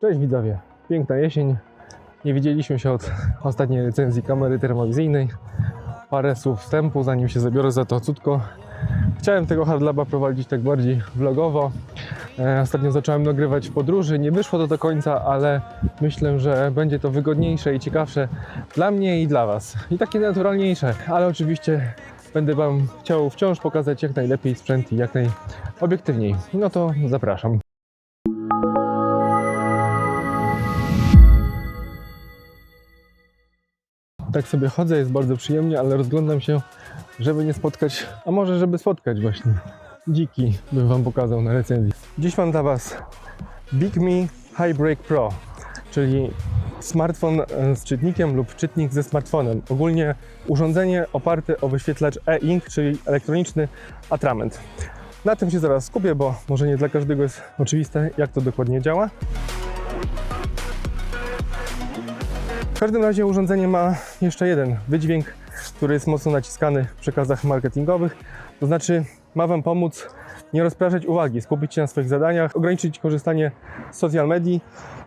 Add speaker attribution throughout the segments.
Speaker 1: Cześć widzowie, piękna jesień. Nie widzieliśmy się od ostatniej recenzji kamery termowizyjnej. Parę słów wstępu, zanim się zabiorę za to cudko. Chciałem tego hardlaba prowadzić tak bardziej vlogowo. E, Ostatnio zacząłem nagrywać w podróży, nie wyszło to do końca, ale myślę, że będzie to wygodniejsze i ciekawsze dla mnie i dla Was. I takie naturalniejsze, ale oczywiście będę Wam chciał wciąż pokazać jak najlepiej sprzęt i jak najobiektywniej. No to zapraszam. Tak sobie chodzę, jest bardzo przyjemnie, ale rozglądam się, żeby nie spotkać, a może żeby spotkać właśnie dziki, bym Wam pokazał na recenzji. Dziś mam dla Was Big Me High Break Pro, czyli smartfon e, z czytnikiem lub czytnik ze smartfonem. Ogólnie urządzenie oparte o wyświetlacz e-ink, czyli elektroniczny atrament. Na tym się zaraz skupię, bo może nie dla każdego jest oczywiste, jak to dokładnie działa. W każdym razie urządzenie ma jeszcze jeden wydźwięk, który jest mocno naciskany w przekazach marketingowych. To znaczy ma Wam pomóc nie rozpraszać uwagi, skupić się na swoich zadaniach, ograniczyć korzystanie z social medii.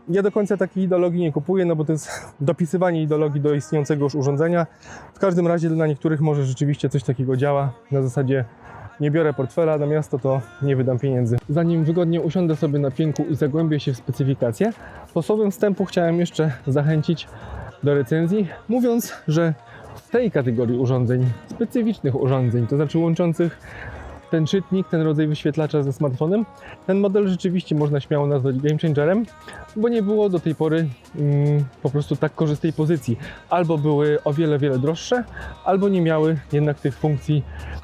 Speaker 1: Ja do końca takiej ideologii nie kupuję, no bo to jest dopisywanie ideologii do istniejącego już urządzenia. W każdym razie dla niektórych może rzeczywiście coś takiego działa. Na zasadzie nie biorę portfela na miasto, to nie wydam pieniędzy. Zanim wygodnie usiądę sobie na pięku i zagłębię się w specyfikację, po słowem wstępu chciałem jeszcze zachęcić do recenzji, mówiąc, że w tej kategorii urządzeń, specyficznych urządzeń, to znaczy łączących ten czytnik, ten rodzaj wyświetlacza ze smartfonem, ten model rzeczywiście można śmiało nazwać game changerem, bo nie było do tej pory mm, po prostu tak korzystnej pozycji. Albo były o wiele, wiele droższe, albo nie miały jednak tych funkcji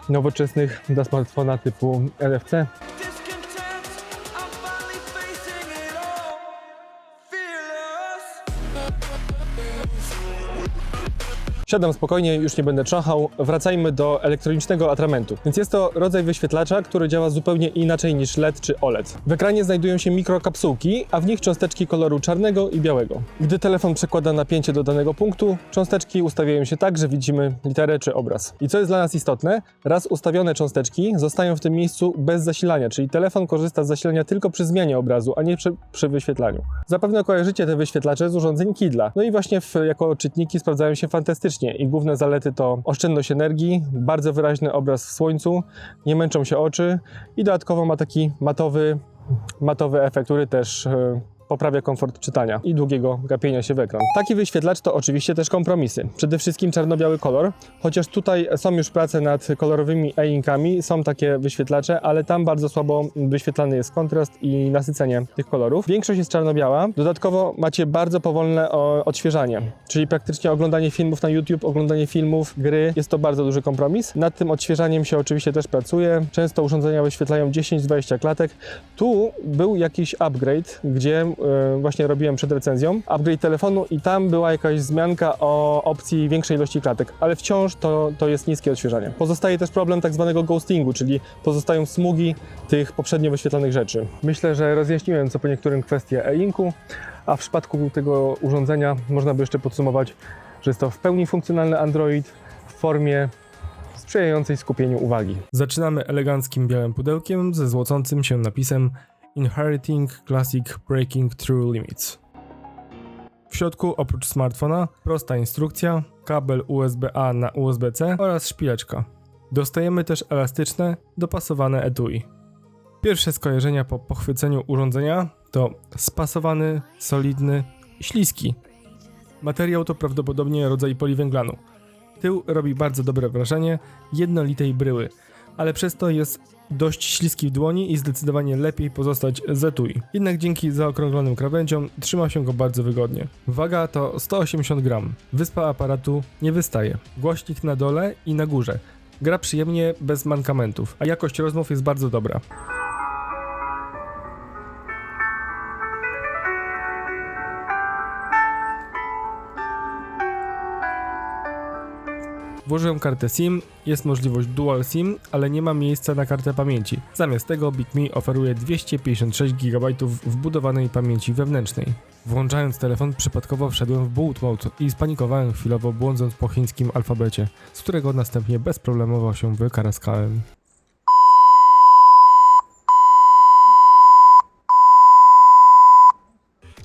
Speaker 1: nowoczesnych dla smartfona typu LFC. Siadam spokojnie, już nie będę trząchał. Wracajmy do elektronicznego atramentu. Więc jest to rodzaj wyświetlacza, który działa zupełnie inaczej niż LED czy OLED. W ekranie znajdują się mikrokapsułki, a w nich cząsteczki koloru czarnego i białego. Gdy telefon przekłada napięcie do danego punktu, cząsteczki ustawiają się tak, że widzimy literę czy obraz. I co jest dla nas istotne, raz ustawione cząsteczki zostają w tym miejscu bez zasilania, czyli telefon korzysta z zasilania tylko przy zmianie obrazu, a nie przy, przy wyświetlaniu. Zapewne kojarzycie te wyświetlacze z urządzeń Kidla. No i właśnie w, jako czytniki sprawdzają się fantastycznie. I główne zalety to oszczędność energii, bardzo wyraźny obraz w słońcu, nie męczą się oczy i dodatkowo ma taki matowy, matowy efekt, który też e, poprawia komfort czytania i długiego gapienia się w ekran. Taki wyświetlacz to oczywiście też kompromisy. Przede wszystkim czarno-biały kolor, chociaż tutaj są już prace nad kolorowymi e-inkami, są takie wyświetlacze, ale tam bardzo słabo wyświetlany jest kontrast i nasycenie tych kolorów. Większość jest czarno-biała, dodatkowo macie bardzo powolne odświeżanie, czyli praktycznie oglądanie filmów na YouTube, oglądanie filmów, gry, jest to bardzo duży kompromis. Nad tym odświeżaniem się oczywiście też pracuje. Często urządzenia wyświetlają 10-20 klatek. Tu był jakiś upgrade, gdzie właśnie robiłem przed recenzją, upgrade telefonu i tam była jakaś zmianka o opcji większej ilości klatek, ale wciąż to, to jest niskie odświeżanie. Pozostaje też problem tak zwanego ghostingu, czyli pozostają smugi tych poprzednio wyświetlanych rzeczy. Myślę, że rozjaśniłem co po niektórym kwestię e-inku, a w przypadku tego urządzenia można by jeszcze podsumować, że jest to w pełni funkcjonalny Android w formie sprzyjającej skupieniu uwagi. Zaczynamy eleganckim białym pudełkiem ze złocącym się napisem Inheriting Classic Breaking Through Limits. W środku oprócz smartfona prosta instrukcja, kabel USB-A na USB-C oraz szpileczka. Dostajemy też elastyczne, dopasowane etui. Pierwsze skojarzenia po pochwyceniu urządzenia to spasowany, solidny, śliski. Materiał to prawdopodobnie rodzaj poliwęglanu. Tył robi bardzo dobre wrażenie jednolitej bryły, ale przez to jest dość śliski w dłoni i zdecydowanie lepiej pozostać z etui. Jednak dzięki zaokrąglonym krawędziom trzyma się go bardzo wygodnie. Waga to 180 gram. Wyspa aparatu nie wystaje. Głośnik na dole i na górze. Gra przyjemnie, bez mankamentów, a jakość rozmów jest bardzo dobra. Włożyłem kartę SIM, jest możliwość Dual SIM, ale nie ma miejsca na kartę pamięci. Zamiast tego Big Me oferuje 256 GB wbudowanej pamięci wewnętrznej. Włączając telefon przypadkowo wszedłem w boot mode i spanikowałem chwilowo błądząc po chińskim alfabecie, z którego następnie bezproblemowo się wykaraskałem.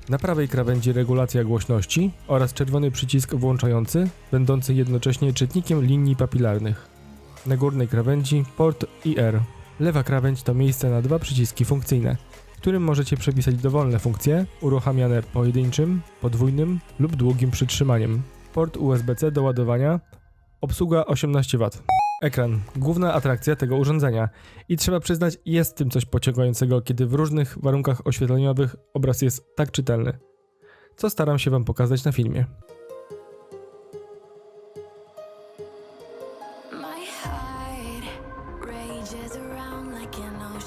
Speaker 1: Na prawej krawędzi regulacja głośności oraz czerwony przycisk włączający, będący jednocześnie czytnikiem linii papilarnych. Na górnej krawędzi port IR. Lewa krawędź to miejsce na dwa przyciski funkcyjne, którym możecie przepisać dowolne funkcje uruchamiane pojedynczym, podwójnym lub długim przytrzymaniem. Port USB-C do ładowania, obsługa 18W. Ekran. Główna atrakcja tego urządzenia. I trzeba przyznać, jest w tym coś pociągającego, kiedy w różnych warunkach oświetleniowych obraz jest tak czytelny. Co staram się Wam pokazać na filmie.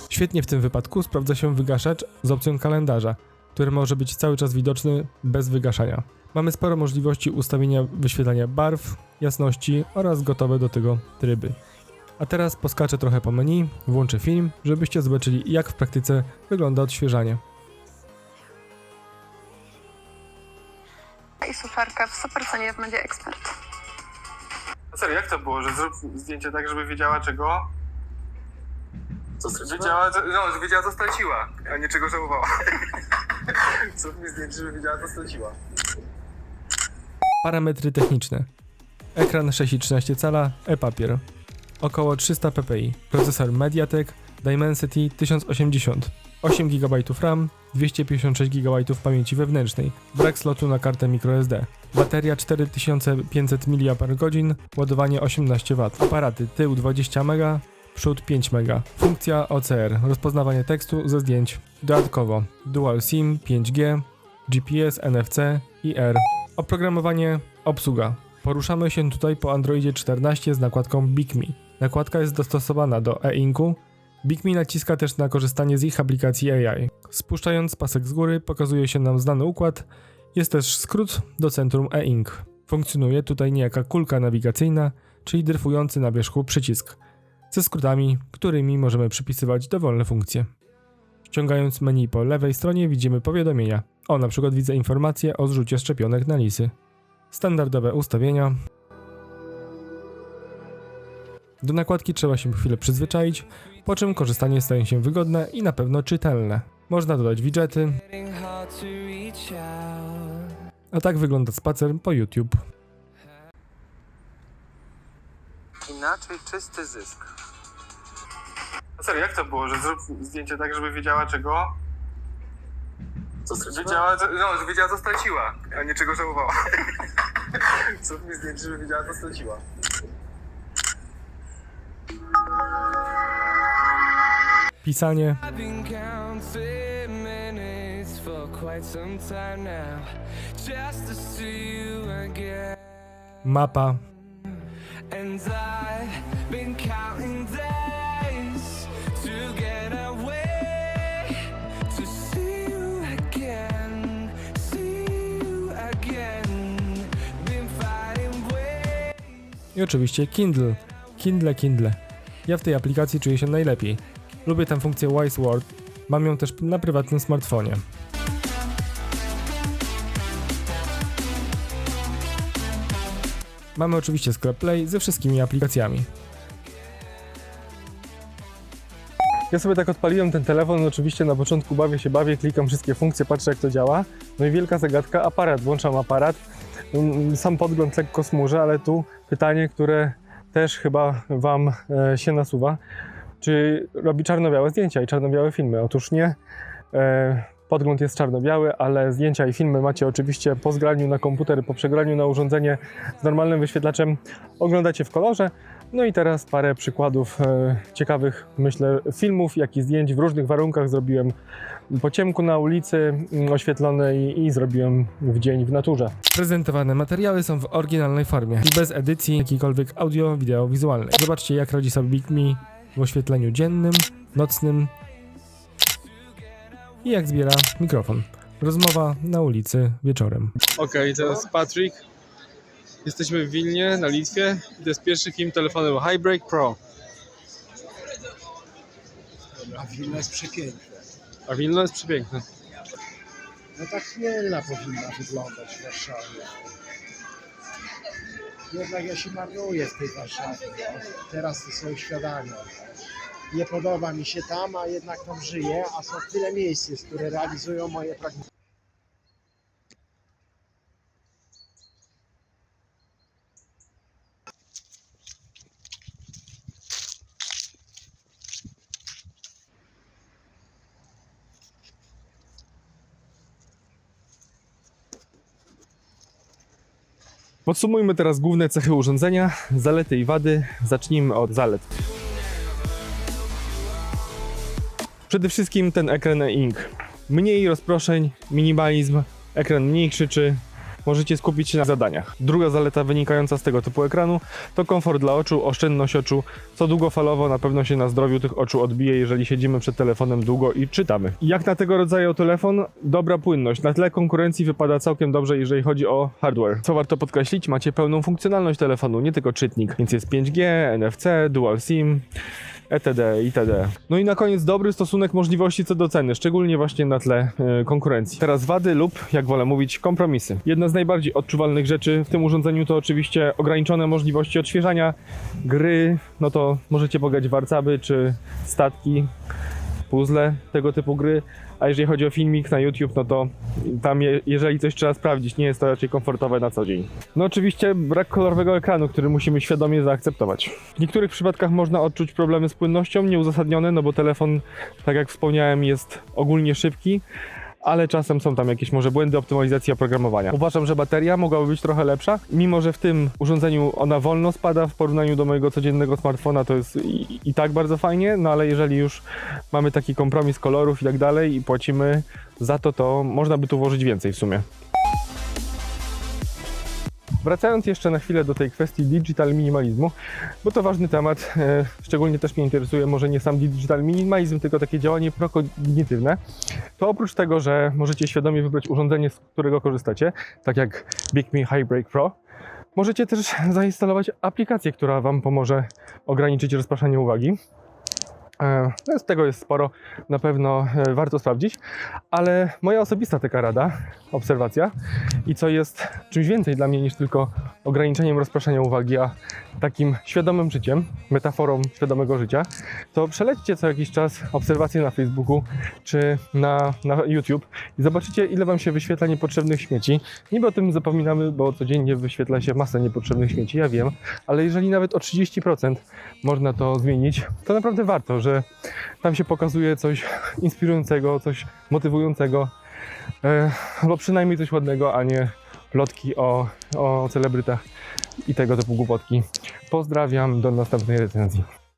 Speaker 1: Świetnie w tym wypadku sprawdza się wygaszacz z opcją kalendarza, który może być cały czas widoczny bez wygaszania. Mamy sporo możliwości ustawienia wyświetlania barw, jasności oraz gotowe do tego tryby. A teraz poskaczę trochę po menu, włączę film, żebyście zobaczyli jak w praktyce wygląda odświeżanie.
Speaker 2: i suszarka w super cenie w Media Expert.
Speaker 1: A serio, jak to było, że zrób zdjęcie tak, żeby wiedziała czego? Co wiedziała, co, no, że wiedziała co straciła, a nie czego żałowała. Zrób mi zdjęcie, żeby wiedziała co straciła. Parametry techniczne. Ekran 6,13 cala, e-papier. Około 300 ppi. Procesor MediaTek Dimensity 1080. 8 GB RAM, 256 GB pamięci wewnętrznej. Brak slotu na kartę microSD. Bateria 4500 mAh, ładowanie 18W. Aparaty tył 20 MB, przód 5 MB. Funkcja OCR, rozpoznawanie tekstu ze zdjęć. Dodatkowo Dual SIM 5G, GPS, NFC, IR. Oprogramowanie obsługa. Poruszamy się tutaj po Androidzie 14 z nakładką BigMe. Nakładka jest dostosowana do e-inku. BigMe naciska też na korzystanie z ich aplikacji AI. Spuszczając pasek z góry pokazuje się nam znany układ. Jest też skrót do centrum e-ink. Funkcjonuje tutaj niejaka kulka nawigacyjna, czyli dryfujący na wierzchu przycisk, ze skrótami, którymi możemy przypisywać dowolne funkcje. Ściągając menu po lewej stronie widzimy powiadomienia. O, na przykład widzę informacje o zrzucie szczepionek na lisy. Standardowe ustawienia. Do nakładki trzeba się chwilę przyzwyczaić, po czym korzystanie staje się wygodne i na pewno czytelne. Można dodać widgety, a tak wygląda spacer po YouTube.
Speaker 3: Inaczej czysty zysk.
Speaker 1: A serio, jak to było, że zrób zdjęcie tak, żeby wiedziała czego?
Speaker 3: Co straciła?
Speaker 1: Wiedziała, co, no, że wiedziała co straciła, a nie czego żałowała. Zrób mi zdjęcie, żeby wiedziała co straciła. Pisanie, mapa,
Speaker 4: And been counting days to get away, to see you again, see you again.
Speaker 1: I oczywiście Kindle. Kindle, Kindle. Ja w tej aplikacji czuję się najlepiej. Lubię tę funkcję Wise Word. Mam ją też na prywatnym smartfonie. Mamy oczywiście sklep Play ze wszystkimi aplikacjami. Ja sobie tak odpaliłem ten telefon, oczywiście na początku bawię się, bawię, klikam wszystkie funkcje, patrzę jak to działa. No i wielka zagadka, aparat, włączam aparat. Mm, Sam podgląd lekko smuży, ale tu pytanie, które też chyba Wam e, się nasuwa. Czy robi czarno-białe zdjęcia i czarno-białe filmy? Otóż nie. E, podgląd jest czarno-biały, ale zdjęcia i filmy macie oczywiście po zgraniu na komputer, po przegraniu na urządzenie z normalnym wyświetlaczem. Oglądacie w kolorze. No i teraz parę przykładów e, ciekawych, myślę, filmów, jak i zdjęć w różnych warunkach zrobiłem po ciemku na ulicy mm, oświetlonej i zrobiłem w dzień w naturze. Prezentowane materiały są w oryginalnej formie i bez edycji jakiejkolwiek audio, wideo, wizualnej. Zobaczcie jak radzi sobie Big Me w oświetleniu dziennym, nocnym i jak zbiera mikrofon. Rozmowa na ulicy wieczorem. Okej, teraz Patrick. Jesteśmy w Wilnie, na Litwie. To jest pierwszy film telefonem Highbreak Pro.
Speaker 5: A Wilno jest przepiękne.
Speaker 1: A Wilno jest przepiękne.
Speaker 5: No tak Wilna powinna wyglądać w Warszawie. Jednak ja się marnuję w tej Warszawie. No. Teraz to sobie uświadamiam. Nie podoba mi się tam, a jednak tam żyję, a są tyle miejsc, jest, które realizują moje pragnienia.
Speaker 1: Podsumujmy teraz główne cechy urządzenia, zalety i wady. Zacznijmy od zalet. Przede wszystkim ten ekran e-ink. Mniej rozproszeń, minimalizm, ekran mniej krzyczy, możecie skupić się na zadaniach. Druga zaleta wynikająca z tego typu ekranu to komfort dla oczu, oszczędność oczu, co długofalowo na pewno się na zdrowiu tych oczu odbije, jeżeli siedzimy przed telefonem długo i czytamy. Jak na tego rodzaju telefon, dobra płynność. Na tle konkurencji wypada całkiem dobrze, jeżeli chodzi o hardware. Co warto podkreślić, macie pełną funkcjonalność telefonu, nie tylko czytnik, więc jest 5G, NFC, Dual SIM, etd. itd. No i na koniec dobry stosunek możliwości co do ceny, szczególnie właśnie na tle e, konkurencji. Teraz wady lub, jak wolę mówić, kompromisy. Jedna z najbardziej odczuwalnych rzeczy w tym urządzeniu to oczywiście ograniczone możliwości odświeżania gry, no to możecie pograć w warcaby czy statki, puzzle, tego typu gry. A jeżeli chodzi o filmik na YouTube, no to tam je, jeżeli coś trzeba sprawdzić, nie jest to raczej komfortowe na co dzień. No oczywiście brak kolorowego ekranu, który musimy świadomie zaakceptować. W niektórych przypadkach można odczuć problemy z płynnością, nieuzasadnione, no bo telefon, tak jak wspomniałem, jest ogólnie szybki, ale czasem są tam jakieś może błędy optymalizacji oprogramowania. Uważam, że bateria mogłaby być trochę lepsza, mimo że w tym urządzeniu ona wolno spada w porównaniu do mojego codziennego smartfona, to jest i, i tak bardzo fajnie, no ale jeżeli już mamy taki kompromis kolorów i tak dalej i płacimy za to, to można by tu włożyć więcej w sumie. Wracając jeszcze na chwilę do tej kwestii digital minimalizmu, bo to ważny temat, e, szczególnie też mnie interesuje może nie sam digital minimalizm, tylko takie działanie prokognitywne, to oprócz tego, że możecie świadomie wybrać urządzenie, z którego korzystacie, tak jak Big Me High Break Pro, możecie też zainstalować aplikację, która Wam pomoże ograniczyć rozpraszanie uwagi. E, z tego jest sporo, na pewno e, warto sprawdzić, ale moja osobista taka rada, obserwacja i co jest czymś więcej dla mnie niż tylko ograniczeniem rozpraszania uwagi, a takim świadomym życiem, metaforą świadomego życia, to przelećcie co jakiś czas obserwacje na Facebooku czy na, na YouTube i zobaczycie, ile Wam się wyświetla niepotrzebnych śmieci. Niby o tym zapominamy, bo codziennie wyświetla się masę niepotrzebnych śmieci, ja wiem, ale jeżeli nawet o 30% można to zmienić, to naprawdę warto, że tam się pokazuje coś inspirującego, coś motywującego, e, albo przynajmniej coś ładnego, a nie plotki o, o celebrytach i tego typu głupotki. Pozdrawiam, do następnej recenzji.